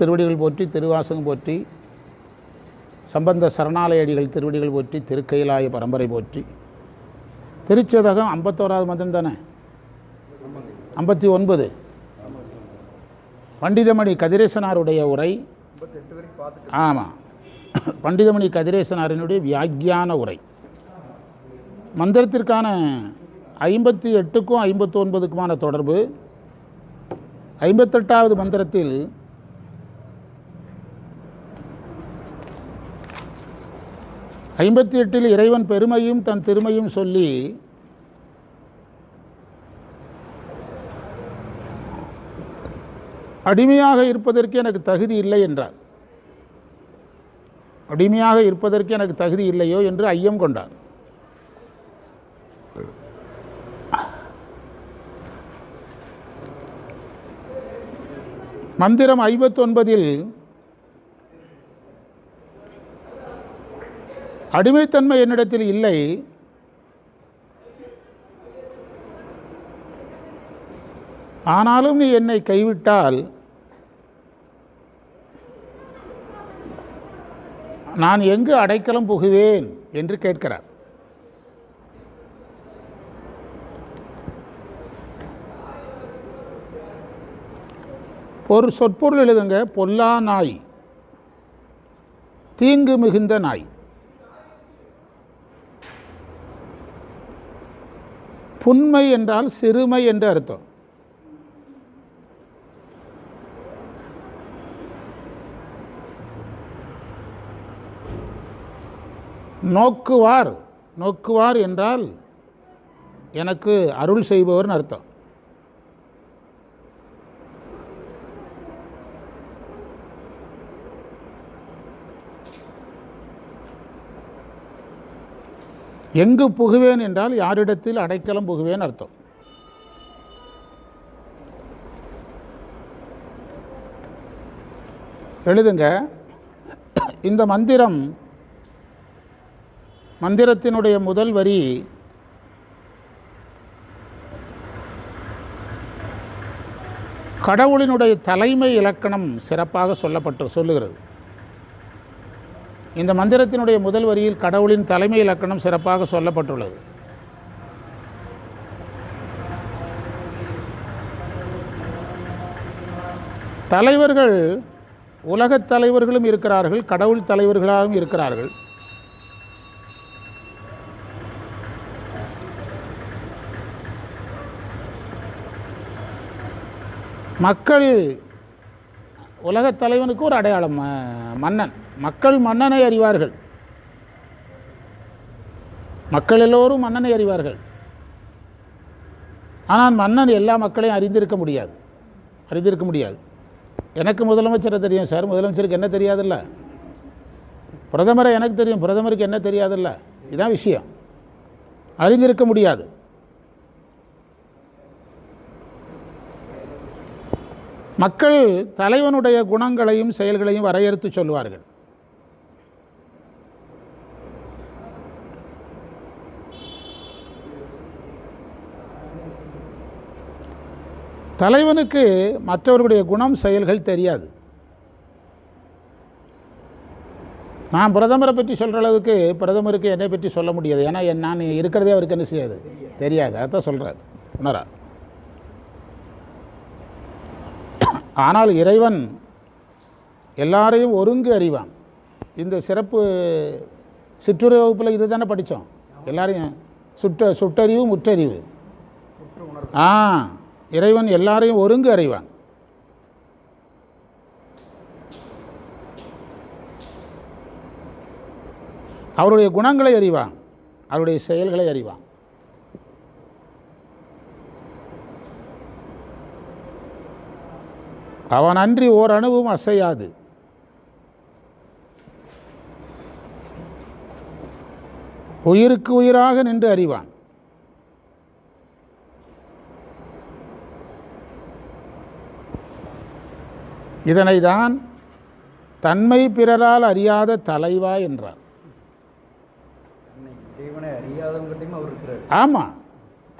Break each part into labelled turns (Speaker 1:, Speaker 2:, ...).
Speaker 1: திருவடிகள் போற்றி திருவாசகம் போற்றி சம்பந்த சரணாலயடிகள் திருவடிகள் போற்றி திருக்கைலாய பரம்பரை போற்றி. திருச்சதகம் ஐம்பத்தோராவது மந்திரம் தானே? ஐம்பத்தி ஒன்பது. பண்டிதமணி கதிரேசனாருடைய உரை. ஆமாம் பண்டிதமணி கதிரேசனாரினுடைய வியாக்கியான உரை. மந்திரத்திற்கான ஐம்பத்தி எட்டுக்கும் ஐம்பத்தி ஒன்பதுக்குமான தொடர்பு. ஐம்பத்தெட்டாவது மந்திரத்தில் ஐம்பத்தி எட்டில் இறைவன் பெருமையும் தன் திருமையும் சொல்லி அடிமையாக இருப்பதற்கு எனக்கு தகுதி இல்லை என்றார். அடிமையாக இருப்பதற்கு எனக்கு தகுதி இல்லையோ என்று ஐயம் கொண்டார். மந்திரம் ஐம்பத்தொன்பதில் அடிமைத்தன்மை என்னிடத்தில் இல்லை. ஆனாலும் நீ என்னை கைவிட்டால் நான் எங்கு அடைக்கலம் புகுவேன் என்று கேட்கிறார். ஒரு சொற்பொருள் எழுதுங்க. பொல்லா நாய் தீங்கு மிகுந்த நாய். புன்மை என்றால் சிறுமை என்று அர்த்தம். நோக்குவார். நோக்குவார் என்றால் எனக்கு அருள் செய்பவர்னு அர்த்தம். எங்கு புகுவேன் என்றால் யாரிடத்தில் அடைக்கலம் புகுவேன் அர்த்தம். எழுதுங்க. இந்த மந்திரம் மந்திரத்தினுடைய முதல் வரி கடவுளினுடைய தலைமை இலக்கணம் சிறப்பாக சொல்லப்பட்டு சொல்லுகிறது. இந்த மந்திரத்தினுடைய முதல் வரியில் கடவுளின் தலைமை இலக்கணம் சிறப்பாக சொல்லப்பட்டுள்ளது. தலைவர்கள் உலகத் தலைவர்களும் இருக்கிறார்கள் கடவுள் தலைவர்களாகவும் இருக்கிறார்கள். மக்கள் உலகத் தலைவனுக்கு ஒரு அடையாளம் மன்னன். மக்கள் மன்னனை அறிவார்கள். மக்கள் எல்லோரும் மன்னனை அறிவார்கள். ஆனால் மன்னன் எல்லா மக்களையும் அறிந்திருக்க முடியாது. அறிந்திருக்க முடியாது. எனக்கு முதலமைச்சரை தெரியும் சார். முதலமைச்சருக்கு என்ன தெரியாதுல்ல? பிரதமரை எனக்கு தெரியும். பிரதமருக்கு என்ன தெரியாதுல்ல? இதுதான் விஷயம். அறிந்திருக்க முடியாது. மக்கள் தலைவனுடைய குணங்களையும் செயல்களையும் வரையறுத்து சொல்வார்கள் தலைவனுக்கு மற்றவர்களுடைய குணம் செயல்கள் தெரியாது. நான் பிரதமரை பற்றி சொல்கிற அளவுக்கு பிரதமருக்கு என்னை பற்றி சொல்ல முடியாது. ஏன்னா நான் இருக்கிறதே அவருக்கு என்ன செய்யாது? தெரியாது. அதான் சொல்கிறார் உணரா. ஆனால் இறைவன் எல்லாரையும் ஒருங்கு அறிவான். இந்த சிறப்பு சிற்றுரை வகுப்பில் இது தானே படித்தோம்? எல்லாரையும் சுட்ட சுட்டறிவு முற்றறிவு. ஆ. இறைவன் எல்லாரையும் ஒருங்கு அறிவான். அவருடைய குணங்களை அறிவான். அவருடைய செயல்களை அறிவான். அவன் அன்றி ஓர் அணுவும் அசையாது. உயிருக்கு உயிராக நின்று அறிவான். இதனை தான் தன்மை பிறரால் அறியாத தலைவா என்றார். ஆமாம்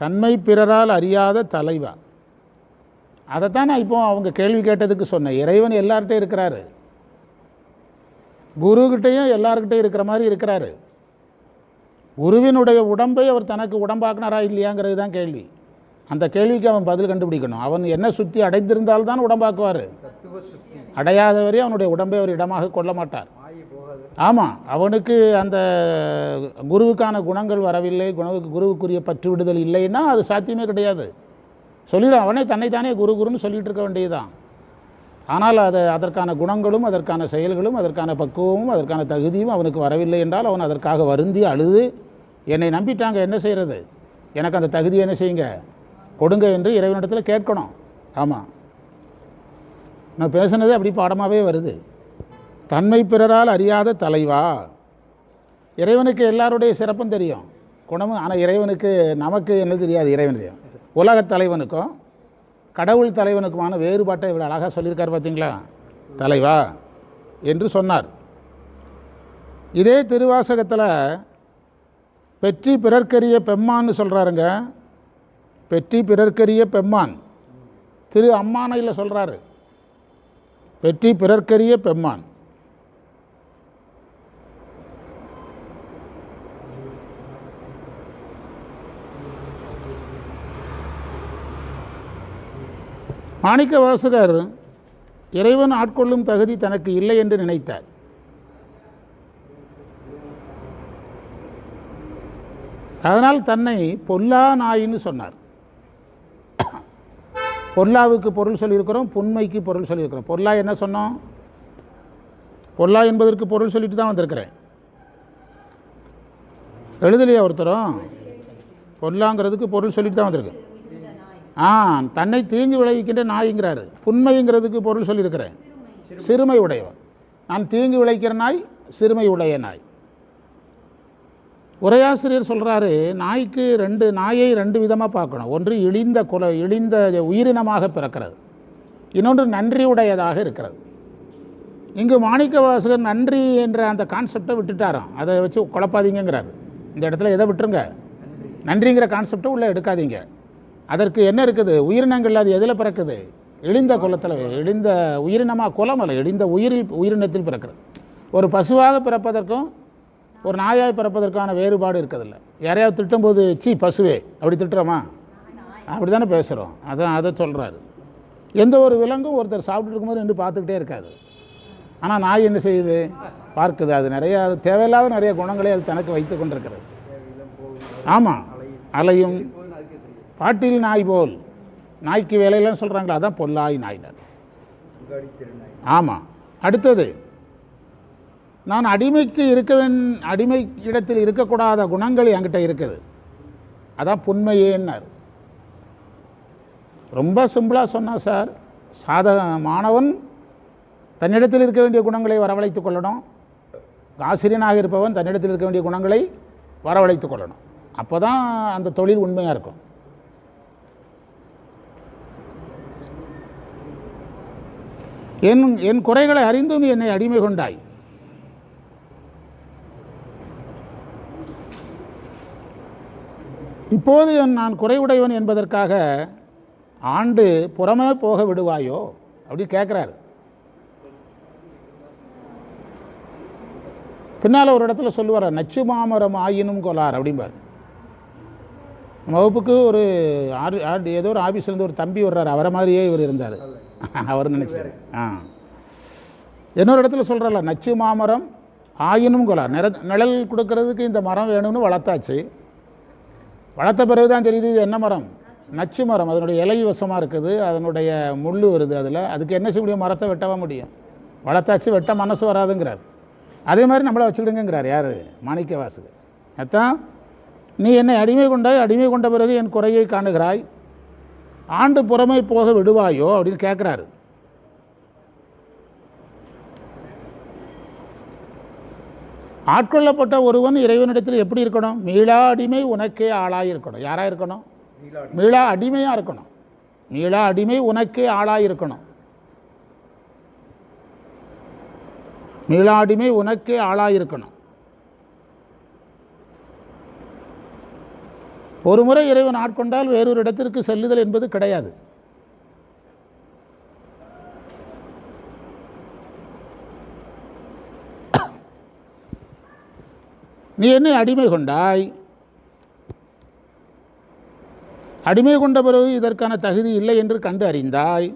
Speaker 1: தன்மை பிறரால் அறியாத தலைவா. அதைத்தான் நான் இப்போ அவங்க கேள்வி கேட்டதுக்கு சொன்னேன். இறைவன் எல்லார்கிட்டையும் இருக்கிறாரு. குருக்கிட்டையும் எல்லார்கிட்டையும் இருக்கிற மாதிரி இருக்கிறாரு. குருவினுடைய உடம்பை அவர் தனக்கு உடம்பாக்குனாரா இல்லையாங்கிறது தான் கேள்வி. அந்த கேள்விக்கு அவன் பதில் கண்டுபிடிக்கணும். அவன் என்ன சுற்றி அடைந்திருந்தால்தான் உடம்பாக்குவார். அடையாதவரே அவனுடைய உடம்பை அவர் இடமாக கொள்ள மாட்டார். ஆமாம் அவனுக்கு அந்த குருவுக்கான குணங்கள் வரவில்லை குணவுக்கு குருவுக்குரிய பற்று விடுதல் இல்லைன்னா அது சாத்தியமே கிடையாது. சொல்லிடும் அவனே தன்னைத்தானே குரு குருன்னு சொல்லிகிட்டு இருக்க வேண்டியதுதான். ஆனால் அது அதற்கான குணங்களும் அதற்கான செயல்களும் அதற்கான பக்குவமும் அதற்கான தகுதியும் அவனுக்கு வரவில்லை என்றால் அவன் அதற்காக வருந்தி அழுது என்னை நம்பிட்டாங்க என்ன செய்கிறது எனக்கு அந்த தகுதி என்ன செய்யுங்க? கொடுங்க என்று இறைவனிடத்தில் கேட்கணும். ஆமாம் நான் பேசுனதே அப்படி பாடமாகவே வருது. தன்மை பிறரால் அறியாத தலைவா? இறைவனுக்கு எல்லாருடைய சிறப்பும் தெரியும். குணமும் ஆனால் இறைவனுக்கு நமக்கு என்ன தெரியாது இறைவன் தெரியும். உலகத் தலைவனுக்கும் கடவுள் தலைவனுக்குமான வேறுபாட்டை இவ்வளோ அழகாக சொல்லியிருக்கார் பார்த்தீங்களா தலைவா என்று சொன்னார். இதே திருவாசகத்தில் பெற்றி பிறர்க்கரிய பெம்மான்னு சொல்கிறாருங்க பெற்றி பிறர்க்கரிய பெம்மான். திரு அம்மானையில் சொல்கிறாரு பெற்றி பிறர்க்கரிய பெம்மான். மாணிக்க வாசகர் இறைவன் ஆட்கொள்ளும் தகுதி தனக்கு இல்லை என்று நினைத்தார். அதனால் தன்னை பொல்லா நாயின்னு சொன்னார். பொருளாவுக்கு பொருள் சொல்லியிருக்கிறோம் புண்மைக்கு பொருள் சொல்லியிருக்கிறோம். பொருளா என்ன சொன்னோம்? பொருளா என்பதற்கு பொருள் சொல்லிட்டு தான் வந்திருக்கிறேன். எழுதலையா ஒருத்தரும்? பொருளாங்கிறதுக்கு பொருள் சொல்லிட்டு தான் வந்திருக்கு. ஆ தன்னை தீங்கு விளைவிக்கின்ற நாய்ங்கிறாரு. புண்மைங்கிறதுக்கு பொருள் சொல்லியிருக்கிறேன். சிறுமை உடையவன் நான் தீங்கு விளைக்கிற நாய் சிறுமை உடைய நாய். உரையாசிரியர் சொல்கிறாரு நாய்க்கு ரெண்டு நாயை ரெண்டு விதமாக பார்க்கணும். ஒன்று இழிந்த குல இழிந்த உயிரினமாக பிறக்கிறது. இன்னொன்று நன்றியுடையதாக இருக்கிறது. இங்கு மாணிக்க வாசகர் நன்றி என்ற அந்த கான்செப்டை விட்டுட்டாராம். அதை வச்சு குழப்பாதீங்கங்கிறார். இந்த இடத்துல எதை விட்டுருங்க? நன்றிங்கிற கான்செப்டை உள்ளே எடுக்காதீங்க. அதற்கு என்ன இருக்குது? உயிரினங்கள் அது எதில் பிறக்குது? இழிந்த குலத்தில் இழிந்த உயிரினமாக குலம் அல்ல இழிந்த உயிரில் உயிரினத்தில் பிறக்கிறது. ஒரு பசுவாக பிறப்பதற்கும் ஒரு நாயாய் பிறப்பதற்கான வேறுபாடு இருக்கிறதில்ல யாரையாவது திட்டும்போது சீ பசுவே அப்படி திட்டுறோமா? அப்படி தானே பேசுகிறோம் அதான் அதை சொல்கிறாரு எந்த ஒரு விலங்கும் ஒருத்தர் சாப்பிட்டு இருக்கும்போது நின்று பார்த்துக்கிட்டே இருக்காது. ஆனால் நாய் என்ன செய்யுது? பார்க்குது. அது நிறைய அது தேவையில்லாத நிறைய குணங்களை அது தனக்கு வைத்து கொண்டிருக்கிறது. ஆமாம் அலையும் பாட்டில் நாய் போல். நாய்க்கு வேலையிலன்னு சொல்கிறாங்களா அதான் பொல்லாய் நாய்னர் ஆமாம் அடுத்தது நான் அடிமைக்கு இருக்க வேண் அடிமை இடத்தில் இருக்கக்கூடாத குணங்கள் என்கிட்ட இருக்குது. அதான் புண்மையேன்னார். ரொம்ப சிம்பிளாக சொன்னா சார் சாத மாணவன் தன்னிடத்தில் இருக்க வேண்டிய குணங்களை வரவழைத்துக் கொள்ளணும். ஆசிரியனாக இருப்பவன் தன்னிடத்தில் இருக்க வேண்டிய குணங்களை வரவழைத்துக் கொள்ளணும். அப்போ தான் அந்த தொழில் உண்மையாக இருக்கும். என் என் குறைகளை அறிந்தும் என்னை அடிமை கொண்டாய். இப்போது நான் குறைவுடையவன் என்பதற்காக ஆண்டு புறமே போக விடுவாயோ? அப்படி கேட்குறாரு. பின்னால் ஒரு இடத்துல சொல்லுவார் நச்சு மாமரம் ஆயினும் கொலார் அப்படிம்பார். நம்ம வகுப்புக்கு ஒரு ஆறு ஆறு- ஏதோ ஒரு ஆஃபீஸ்லேருந்து ஒரு தம்பி வர்றார் அவரை மாதிரியே இவர் இருந்தார். அவர் நினச்சார். ஆ. இன்னொரு இடத்துல சொல்கிறல நச்சு மாமரம் ஆயினும் கொலார் நிற நிழல் கொடுக்கறதுக்கு இந்த மரம் வேணும்னு வளர்த்தாச்சு. வளர்த்த பிறகு தான் தெரியுது இது என்ன மரம்? நச்சு மரம். அதனுடைய இலை வசமாக இருக்குது. அதனுடைய முள் வருது அதில். அதுக்கு என்ன செய்ய முடியும்? மரத்தை வெட்டவா முடியும்? வளர்த்தாச்சு வெட்ட மனசு வராதுங்கிறார். அதே மாதிரி நம்மளை வச்சுடுங்கிறார் யார்? மாணிக்க வாசு அதான் நீ என்னை அடிமை கொண்டாய் அடிமை கொண்ட பிறகு என் குறையை காணுகிறாய். ஆண்டு புறமை போக விடுவாயோ அப்படின்னு கேட்குறாரு ஆட்கொள்ளப்பட்ட ஒருவன் இறைவனிடத்தில் எப்படி இருக்கணும்? மீளா அடிமை உனக்கே ஆளாக இருக்கணும். யாராக இருக்கணும்? மீளா அடிமையாக இருக்கணும். மீளா அடிமை உனக்கே ஆளாக இருக்கணும். மீளா அடிமை உனக்கே ஆளாக இருக்கணும். ஒரு முறை இறைவன் ஆட்கொண்டால் வேறொரு இடத்திற்கு செல்லுதல் என்பது கிடையாது. நீ என்னை அடிமை கொண்டாய்? அடிமை கொண்ட பிறகு இதற்கான தகுதி இல்லை என்று கண்டு அறிந்தாய்.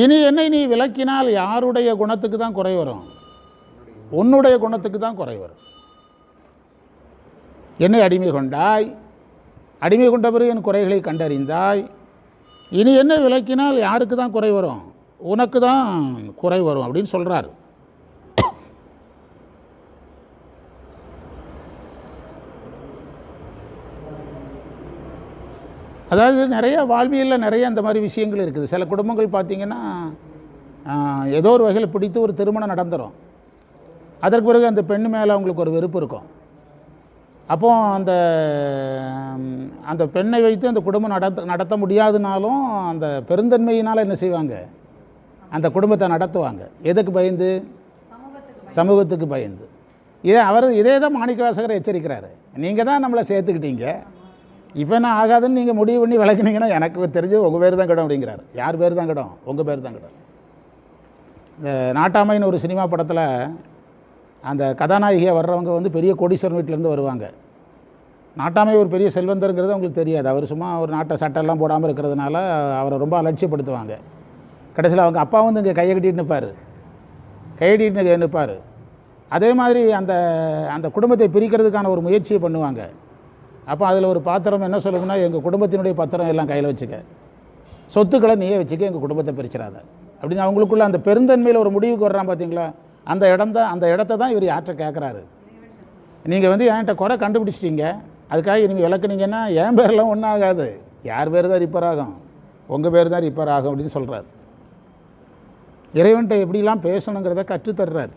Speaker 1: இனி என்னை நீ விளக்கினால் யாருடைய குணத்துக்கு தான் குறை வரும்? உன்னுடைய குணத்துக்கு தான் குறை வரும். என்னை அடிமை கொண்டாய்? அடிமை கொண்ட பிறகு என் குறைகளை கண்டறிந்தாய். இனி என்ன விளக்கினால் யாருக்கு தான் குறை வரும்? உனக்கு தான் குறை வரும் அப்படின்னு சொல்கிறார் அதாவது நிறைய வாழ்வியலில் நிறைய அந்த மாதிரி விஷயங்கள் இருக்குது. சில குடும்பங்கள் பார்த்திங்கன்னா ஏதோ ஒரு வகையில் பிடித்து ஒரு திருமணம் நடந்துடும் அதற்கு பிறகு அந்த பெண் மேலே அவங்களுக்கு ஒரு வெறுப்பு இருக்கும். அப்போ அந்த அந்த பெண்ணை வைத்து அந்த குடும்பம் நடத்த நடத்த முடியாதுனாலும் அந்த பெருந்தன்மையினால் என்ன செய்வாங்க? அந்த குடும்பத்தை நடத்துவாங்க. எதுக்கு பயந்து? சமூகத்துக்கு பயந்து. இதே அவர் இதே தான் மாணிக்கவாசகர் எச்சரிக்கிறாரு. நீங்கள் தான் நம்மளை சேர்த்துக்கிட்டீங்க. இப்போ என்ன ஆகாதுன்னு நீங்கள் முடிவு பண்ணி விளக்குனீங்கன்னா எனக்கு தெரிஞ்சு உங்கள் பேர் தான் கிடம் அப்படிங்கிறார். யார் பேர் தான் கிடம்? உங்கள் பேர் தான் கிடம். இந்த நாட்டாமைன்னு ஒரு சினிமா படத்தில் அந்த கதாநாயகியாக வர்றவங்க வந்து பெரிய கோடீஸ்வரன் வீட்டிலேருந்து வருவாங்க. நாட்டாமை ஒரு பெரிய செல்வந்தருங்கிறது அவங்களுக்கு தெரியாது. அவர் சும்மா ஒரு நாட்டை சட்டெல்லாம் போடாமல் இருக்கிறதுனால அவரை ரொம்ப அலட்சியப்படுத்துவாங்க. கடைசியில் அவங்க அப்பா வந்து இங்கே கையை கட்டிட்டு நிற்பார் கையடிட்டு நிற்பார் அதே மாதிரி அந்த அந்த குடும்பத்தை பிரிக்கிறதுக்கான ஒரு முயற்சியை பண்ணுவாங்க. அப்போ அதில் ஒரு பாத்திரம் என்ன சொல்லணும்னா எங்கள் குடும்பத்தினுடைய பத்திரம் எல்லாம் கையில் வச்சுக்க. சொத்துக்களை நீயே வச்சுக்க எங்கள் குடும்பத்தை பிரிச்சிடாத. அப்படின்னு அவங்களுக்குள்ள அந்த பெருந்தன்மையில் ஒரு முடிவுக்கு வர்றான் பார்த்தீங்களா அந்த இடம் தான் அந்த இடத்த தான் இவர் யார்கிட்ட கேட்குறாரு நீங்கள் வந்து என்கிட்ட குறை கண்டுபிடிச்சிட்டீங்க. அதுக்காக நீங்கள் விளக்குனீங்கன்னா என் பேரெலாம் ஒன்றும் ஆகாது. யார் பேர் தான் ரிப்பேர் ஆகும்? உங்கள் பேர் தான் ரிப்பேர் ஆகும் அப்படின்னு சொல்கிறார் இறைவன்கிட்ட எப்படிலாம் பேசணுங்கிறத கற்றுத்தர்றார்.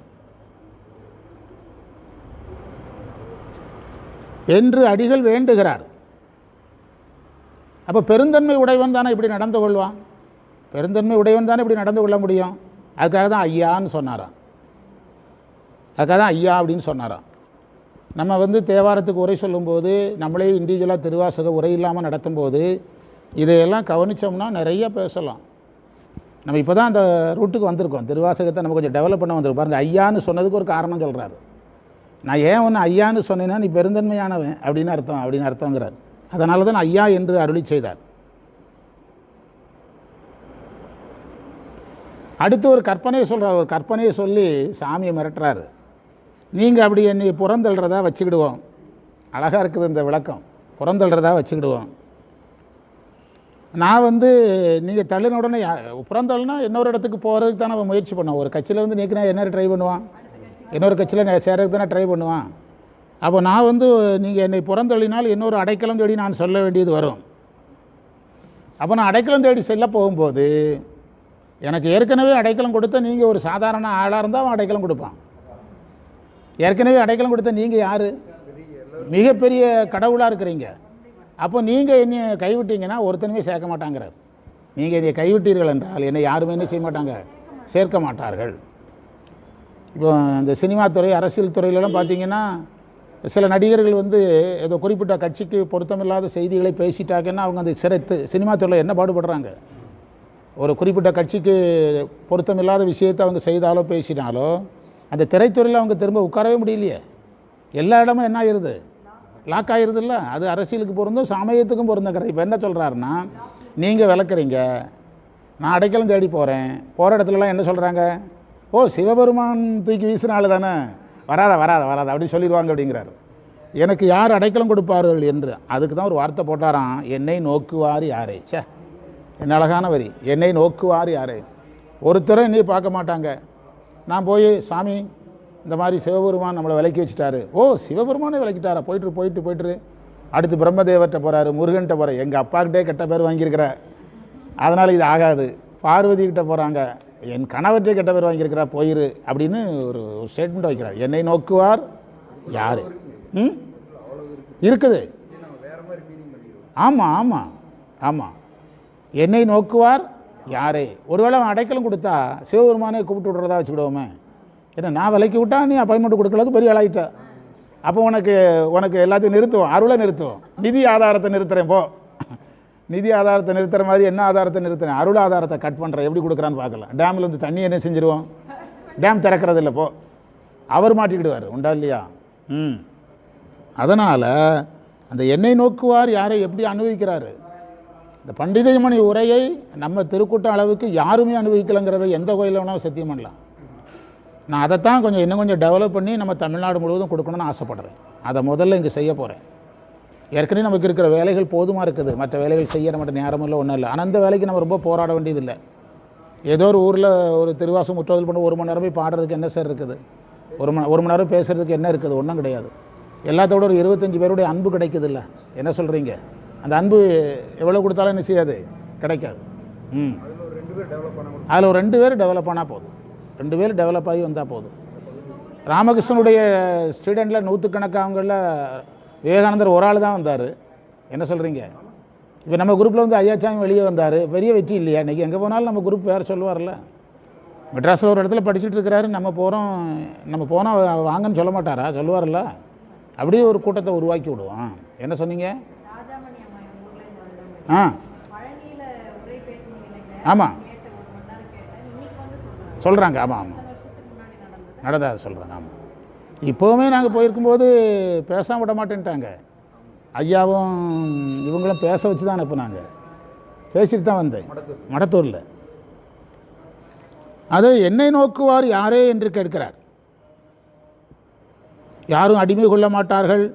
Speaker 1: என்று அடிகள் வேண்டுகிறார். அப்போ பெருந்தன்மை உடையவன் தானே இப்படி நடந்து கொள்வான்? பெருந்தன்மை உடையவன் தானே இப்படி நடந்து கொள்ள முடியும்? அதுக்காக தான் ஐயான்னு சொன்னாரான் அதுக்காக தான் ஐயா அப்படின்னு சொன்னாராம். நம்ம வந்து தேவாரத்துக்கு உரை சொல்லும்போது நம்மளே இண்டிவிஜுவலாக திருவாசக உரை இல்லாமல் நடத்தும்போது இதையெல்லாம் கவனித்தோம்னா நிறைய பேசலாம். நம்ம இப்போ தான் அந்த ரூட்டுக்கு வந்திருக்கோம். திருவாசகத்தை நம்ம கொஞ்சம் டெவலப் பண்ண வந்திருக்கோம். பாருங்கள் ஐயான்னு சொன்னதுக்கு ஒரு காரணம் சொல்கிறாரு நான் ஏன் ஒன்று ஐயான்னு சொன்னேன்னா நீ பெருந்தன்மையானவன் அப்படின்னு அர்த்தம் அப்படின்னு அர்த்தங்கிறார். அதனால தான் ஐயா என்று அருளி செய்தார். அடுத்து ஒரு கற்பனையை சொல்கிறார் ஒரு கற்பனையை சொல்லி சாமியை மிரட்டுறாரு. நீங்கள் அப்படி என்னை புறந்தள்ளுறதா வச்சுக்கிடுவோம். அழகாக இருக்குது இந்த விளக்கம். புறந்தள்ளுறதா வச்சுக்கிடுவோம். நான் வந்து நீங்கள் தள்ளின உடனே யா- புறந்தள்ளுனா இன்னொரு இடத்துக்கு போகிறதுக்கு தானே நம்ம முயற்சி பண்ணோம் ஒரு கட்சியிலேருந்து நீக்கினா என்ன ட்ரை பண்ணுவான்? இன்னொரு கட்சியில் சேர்றதுக்கு தானே ட்ரை பண்ணுவான்? அப்போ நான் வந்து நீங்கள் என்னை புறந்தள்ளினால் இன்னொரு அடைக்கலம் தேடி நான் சொல்ல வேண்டியது வரும். அப்போ நான் அடைக்கலம் தேடி செல்ல போகும்போது எனக்கு ஏற்கனவே அடைக்கலம் கொடுத்த நீங்கள் ஒரு சாதாரண ஆளாக இருந்தால் அவன் அடைக்கலம் கொடுப்பான். ஏற்கனவே அடைக்கலம் கொடுத்த நீங்கள் யார்? மிகப்பெரிய கடவுளாக இருக்கிறீங்க. அப்போ நீங்கள் என்னை கைவிட்டீங்கன்னா ஒருத்தனுமே சேர்க்க மாட்டாங்கிறார். நீங்கள் என்னை கைவிட்டீர்கள் என்றால் என்னை யாருமே என்ன செய்ய மாட்டாங்க? சேர்க்க மாட்டார்கள். இப்போ இந்த சினிமா துறை அரசியல் துறையிலலாம் பார்த்தீங்கன்னா சில நடிகர்கள் வந்து ஏதோ குறிப்பிட்ட கட்சிக்கு பொருத்தமில்லாத செய்திகளை பேசிட்டாங்கன்னா அவங்க அந்த சிறைத்து சினிமா துறையில் என்ன பாடுபடுறாங்க? ஒரு குறிப்பிட்ட கட்சிக்கு பொருத்தமில்லாத விஷயத்தை அவங்க செய்தாலோ பேசினாலோ அந்த திரைத்துறையில் அவங்க திரும்ப உட்காரவே முடியலையே. எல்லா இடமும் என்ன ஆயிடுது லாக் ஆயிருது அது அரசியலுக்கு பொருந்தும் சமயத்துக்கும் பொருந்துங்கிற இப்போ என்ன சொல்கிறாருன்னா நீங்கள் விளக்குறீங்க. நான் அடைக்கலம் தேடி போகிறேன் போகிற இடத்துலலாம் என்ன சொல்கிறாங்க ஓ சிவபெருமான் தூக்கி வீசின தானே. வராத வராத வராத அப்படின்னு சொல்லிடுவாங்க அப்படிங்கிறாரு. எனக்கு யார் அடைக்கலம் கொடுப்பார்கள் என்று அதுக்கு தான் ஒரு வார்த்தை போட்டாராம். என்னை நோக்குவார் யாரே? ச்சே என்ன அழகான வரி. என்னை நோக்குவார் யாரே? ஒருத்தரும் நீ பார்க்க மாட்டாங்க. நான் போய் சாமி இந்த மாதிரி சிவபெருமான் நம்மளை விலக்கி வச்சுட்டாரு. ஓ சிவபெருமானே விலக்கிட்டாரா? போயிட்டு போயிட்டு போயிட்டு அடுத்து பிரம்மதேவர்கிட்ட போகிறாரு முருகன்கிட்ட போகிறார் எங்கள் அப்பாக்கிட்டே கெட்ட பேர் வாங்கியிருக்கிற. அதனால் இது ஆகாது. பார்வதிக்கிட்ட போகிறாங்க என் கணவர்கிட்டே கெட்ட பேர் வாங்கியிருக்கிறா போயிரு. அப்படின்னு ஒரு ஸ்டேட்மெண்ட் வைக்கிறார். என்னை நோக்குவார் யார்? ம்? இருக்குது. ஆமாம் ஆமாம் ஆமாம் என்னை நோக்குவார் யாரே? ஒருவேளை அவன் அடைக்கலம் கொடுத்தா சிவபெருமானே கூப்பிட்டு விட்றதா வச்சுக்கிடுவோமே. ஏன்னா நான் விலைக்கு விட்டா நீ அப்பாயின்மெண்ட் கொடுக்கறதுக்கு பெரிய ஆளாயிட்ட. அப்போ உனக்கு உனக்கு எல்லாத்தையும் நிறுத்துவோம். அருளை நிறுத்துவோம். நிதி ஆதாரத்தை நிறுத்துறேன் போ. நிதி ஆதாரத்தை நிறுத்துற மாதிரி என்ன ஆதாரத்தை நிறுத்துறேன்? அருள் ஆதாரத்தை கட் பண்ணுறேன் எப்படி கொடுக்குறான்னு பார்க்கலாம். டேமில் வந்து தண்ணி என்ன செஞ்சிருவோம்? டேம் திறக்கிறது இல்லை போ. அவர் மாட்டிக்கிடுவார். உண்டா இல்லையா? ம். அதனால் அந்த எண்ணெய் நோக்குவார் யாரை எப்படி அனுபவிக்கிறாரு? இந்த பண்டிதைமணி உரையை நம்ம திருக்கூட்ட அளவுக்கு யாருமே அனுபவிக்கலைங்கிறத எந்த கோயிலில் வேணாலும் சத்தியம் பண்ணலாம். நான் அதைத்தான் கொஞ்சம் இன்னும் கொஞ்சம் டெவலப் பண்ணி நம்ம தமிழ்நாடு முழுவதும் கொடுக்கணும்னு ஆசைப்படுறேன். அதை முதல்ல இங்கே செய்ய போகிறேன் ஏற்கனவே நமக்கு இருக்கிற வேலைகள் போதுமாக இருக்குது. மற்ற வேலைகள் செய்ய நம்மகிட்ட நேரமும் இல்லை ஒன்றும் இல்லை. ஆனால் அந்த வேலைக்கு நம்ம ரொம்ப போராட வேண்டியதில்லை. ஏதோ ஒரு ஊரில் ஒரு திருவாசம் முற்றோதல் பண்ண ஒரு மணி நேரம் போய் பாடுறதுக்கு என்ன சார் இருக்குது? ஒரு மணி ஒரு மணி நேரம் பேசுறதுக்கு என்ன இருக்குது? ஒன்றும் கிடையாது. எல்லாத்தோட ஒரு இருபத்தஞ்சி பேருடைய அன்பு கிடைக்குது இல்லை என்ன சொல்கிறீங்க அந்த அன்பு எவ்வளோ கொடுத்தாலும் என்ன செய்யாது? கிடைக்காது. ம்.
Speaker 2: அதில் ஒரு ரெண்டு பேர் டெவலப் பண்ண முடியும்
Speaker 1: அதில் ஒரு ரெண்டு பேர் டெவலப் ஆனால் போதும். ரெண்டு பேர் டெவலப் ஆகி வந்தால் போதும். ராமகிருஷ்ணனுடைய ஸ்டூடெண்ட்டில் நூற்றுக்கணக்கானவங்களில் விவேகானந்தர் ஒரு ஆள் தான் வந்தார். என்ன சொல்கிறீங்க இப்போ நம்ம குரூப்பில் வந்து ஐயாச்சாமி வெளியே வந்தார். பெரிய வெற்றி இல்லையா இன்றைக்கி எங்கே போனாலும் நம்ம குரூப் வேறு சொல்லுவார்ல. மெட்ராஸில் ஒரு இடத்துல படிச்சுட்டு இருக்கிறாரு. நம்ம போகிறோம் நம்ம போனால் வாங்கன்னு சொல்ல மாட்டாரா? சொல்லுவார்ல. அப்படியே ஒரு கூட்டத்தை உருவாக்கி விடுவோம் என்ன சொன்னீங்க?
Speaker 3: வந்து சொல்றாங்க.
Speaker 1: சொல்கிறாங்க ஆமாம் ஆமாம்
Speaker 3: பத்து வருஷத்துக்கு முன்னாடி நடந்தது.
Speaker 1: நடந்தா சொல்கிறேன் ஆமாம் இப்போவுமே நாங்கள் போயிருக்கும்போது பேசாம விட மாட்டேன்ட்டாங்க. ஐயாவும் இவங்களும் பேச வச்சு தான் அனுப்புனாங்க பேசிட்டு தான் வந்தேன்.
Speaker 2: மடத்தூர்
Speaker 1: மடத்தூரில். அது என்னை நோக்குவார் யாரே என்று கேட்கிறார். யாரும் அடிமை கொள்ள மாட்டார்கள்.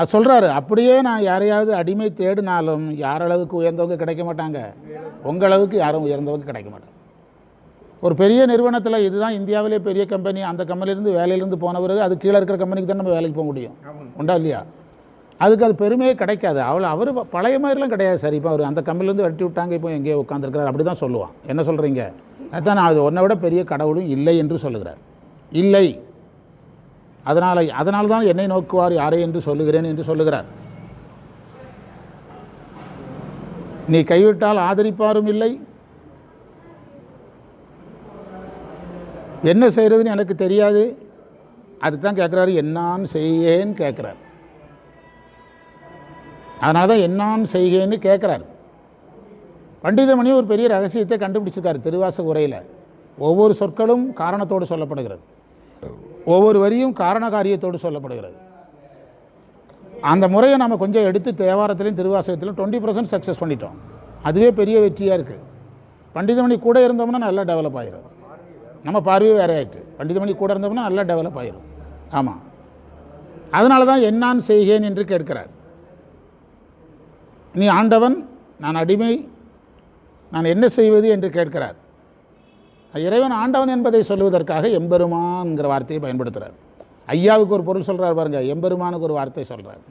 Speaker 1: அது சொல்கிறாரு அப்படியே நான் யாரையாவது அடிமை தேடினாலும் யாரளவுக்கு உயர்ந்தவங்க கிடைக்க மாட்டாங்க. உங்களவுக்கு யாரும் உயர்ந்தவங்க கிடைக்க மாட்டாங்க. ஒரு பெரிய நிறுவனத்தில் இதுதான் இந்தியாவிலே பெரிய கம்பெனி. அந்த கம்பெனிலேருந்து வேலையிலேருந்து போன பிறகு அது கீழே இருக்கிற கம்பெனிக்கு தான் நம்ம வேலைக்கு போக முடியும். உண்டா இல்லையா? அதுக்கு அது பெருமையே கிடைக்காது. அவள் அவர் பழைய மாதிரிலாம் கிடையாது. சார் இப்போ அவர் அந்த கம்பெனிலேருந்து வெட்டி விட்டாங்க இப்போ எங்கேயோ உட்காந்துருக்கிறார் அப்படி தான் சொல்லுவான். என்ன சொல்கிறீங்க அதான் நான் அது உன்னை விட பெரிய கடவுளும் இல்லை என்று சொல்லுகிறார். இல்லை. அதனால் அதனால் தான் என்னை நோக்குவார் யாரை என்று சொல்லுகிறேன் என்று சொல்லுகிறார். நீ கைவிட்டால் ஆதரிப்பாரும் இல்லை. என்ன செய்கிறதுன்னு எனக்கு தெரியாது. அதுதான் கேட்குறாரு என்னான் செய்யேன்னு கேட்குறாரு. அதனால தான் என்னான் செய்கேன்னு கேட்குறாரு. பண்டிதமணி ஒரு பெரிய ரகசியத்தை கண்டுபிடிச்சிருக்காரு திருவாச உரையில். ஒவ்வொரு சொற்களும் காரணத்தோடு சொல்லப்படுகிறது. ஒவ்வொரு வரியும் காரண காரியத்தோடு சொல்லப்படுகிறது. அந்த முறையை நம்ம கொஞ்சம் எடுத்து தேவாரத்திலையும் திருவாசகத்திலும் டுவெண்ட்டி பர்சன்ட் சக்ஸஸ் பண்ணிட்டோம். அதுவே பெரிய வெற்றியாக இருக்குது பண்டிதமணி கூட இருந்தோம்னா நல்லா டெவலப் ஆகிடும் நம்ம பார்வையே வேற ஆயிட்டு பண்டிதமணி கூட இருந்தோம்னா நல்லா டெவலப் ஆகிடும் ஆமாம் அதனால தான் என்னான் செய்கேன் என்று கேட்கிறார். நீ ஆண்டவன் நான் அடிமை நான் என்ன செய்வது என்று கேட்கிறார். இறைவன் ஆண்டவன் என்பதை சொல்லுவதற்காக எம்பெருமான்ங்கிற வார்த்தையை பயன்படுத்துகிறார் ஐயாவுக்கு ஒரு பொருள் சொல்கிறார் பாருங்க எம்பெருமானுக்கு ஒரு வார்த்தை சொல்கிறார்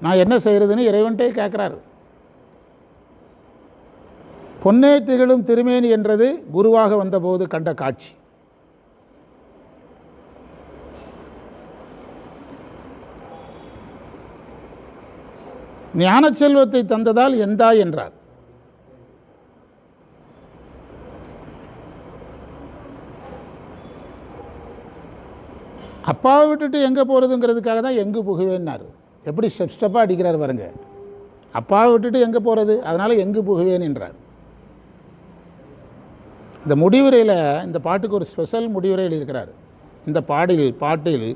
Speaker 1: நான் என்ன செய்கிறதுன்னு இறைவன்ட்டே கேட்குறாரு பொன்னே திகழும் திருமேனி என்றது குருவாக வந்தபோது கண்ட காட்சி. ஞான செல்வத்தை தந்ததால் எந்தாய் என்றார். அப்பாவை விட்டுட்டு எங்கே போகிறதுங்கிறதுக்காக தான் எங்கு புகுவேன்னாரு. எப்படி ஸ்டெப் ஸ்டெப்பாக அடிக்கிறார் பாருங்க. அப்பாவை விட்டுட்டு எங்கே போகிறது அதனால் எங்கு புகுவேன் என்றார். இந்த முடிவுரையில் இந்த பாட்டுக்கு ஒரு ஸ்பெஷல் முடிவுரை எழுதியிருக்கிறார். இந்த பாடில் பாட்டில்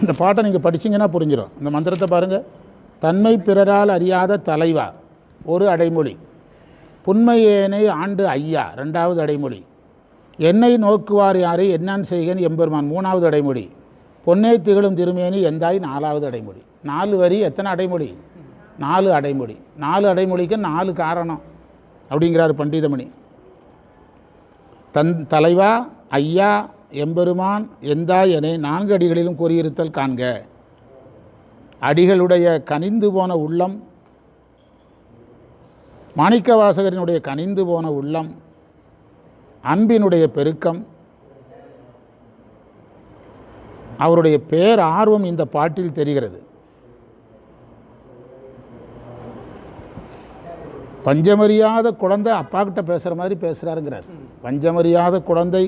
Speaker 1: இந்த பாட்டை நீங்கள் படிச்சீங்கன்னா புரிஞ்சிடும் இந்த மந்திரத்தை பாருங்கள் தன்மை பிறரால் அறியாத தலைவா ஒரு அடைமொழி. புன்மையேனை ஆண்டு ஐயா ரெண்டாவது அடைமொழி. என்னை நோக்குவார் யாரை? என்னான் செய்கன் எம்பெருமான். மூணாவது அடைமொழி. பொன்னே திகழும் திருமேனி எந்தாய்? நாலாவது அடைமொழி. நாலு வரி எத்தனை அடைமொழி? நாலு அடைமொழி. நாலு அடைமொழிக்கு நாலு காரணம் அப்படிங்கிறார் பண்டிதமணி. தன் தலைவா ஐயா எம்பெருமான் எந்தாய் என நான்கு அடிகளிலும் கூறியிருத்தல் காண்க. அடிகளுடைய கனிந்து போன உள்ளம் மாணிக்கவாசகரினுடைய கனிந்து போன உள்ளம் அன்பினுடைய பெருக்கம். அவருடைய பேர் ஆர்வம் இந்த பாட்டில் தெரிகிறது. பஞ்சமறியாத குழந்தை அப்பா கிட்ட பேசுகிற மாதிரி பேசுகிறாருங்கிறார் பஞ்சமறியாத குழந்தை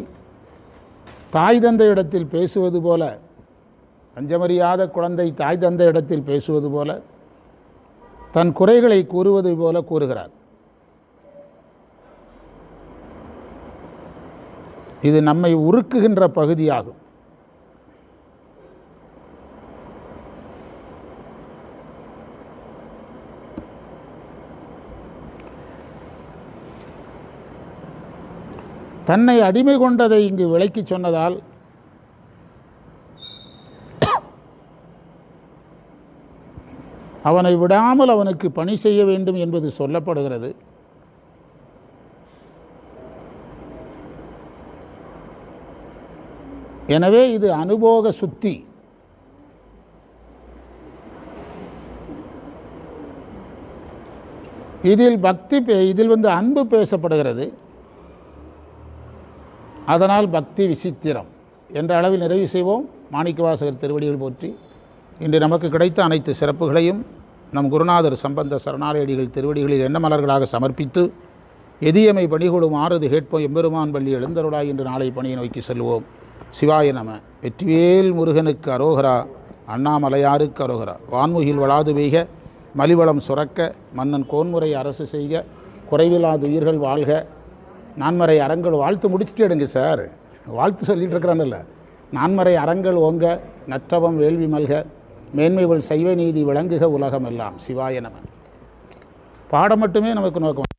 Speaker 1: தாய் தந்தை இடத்தில் பேசுவது போல பஞ்சமறியாத குழந்தை தாய் தந்த இடத்தில் பேசுவது போல தன் குறைகளை கூறுவது போல கூறுகிறார். இது நம்மை உருக்குகின்ற பகுதியாகும். தன்னை அடிமை கொண்டதை இங்கு விளக்கி சொன்னதால் அவனை விடாமல் அவனுக்கு பணி செய்ய வேண்டும் என்பது சொல்லப்படுகிறது. எனவே இது அனுபோக சுத்தி. இதில் பக்தி பே- இதில் வந்து அன்பு பேசப்படுகிறது. அதனால் பக்தி விசித்திரம் என்ற அளவில் நிறைவு செய்வோம். மாணிக்கவாசகர் திருவடிகள் போற்றி இன்று நமக்கு கிடைத்த அனைத்து சிறப்புகளையும் நம் குருநாதர் சம்பந்த சரணாலயடிகள் திருவடிகளில் எண்ண மலர்களாக சமர்ப்பித்து எதியமை பணிகொடும் ஆறுது கேட்போம். எம்பெருமான் பள்ளி எழுந்தருளாய் என்று நாளை பணியை நோக்கி செல்வோம். சிவாய நம. வெற்றிவேல் முருகனுக்கு அரோகரா அண்ணாமலையாருக்கு அரோகரா. வான்முகில் வளாது பெய்க மலிவளம் சுரக்க மன்னன் கோன்முறை அரசு செய்க குறைவில்லாத உயிர்கள் வாழ்க. நான்மறை அறங்கள் வாழ்த்து முடிச்சுட்டு எடுங்க சார். வாழ்த்து சொல்லிட்டு இருக்கிறான்ல. நான்மறை அறங்கள் ஓங்க நற்றவம் வேள்வி மல்க மேன்மைகள் சைவ நீதி விளங்குக உலகம் எல்லாம் சிவாய நம. பாடம் மட்டுமே நமக்கு நோக்கம்.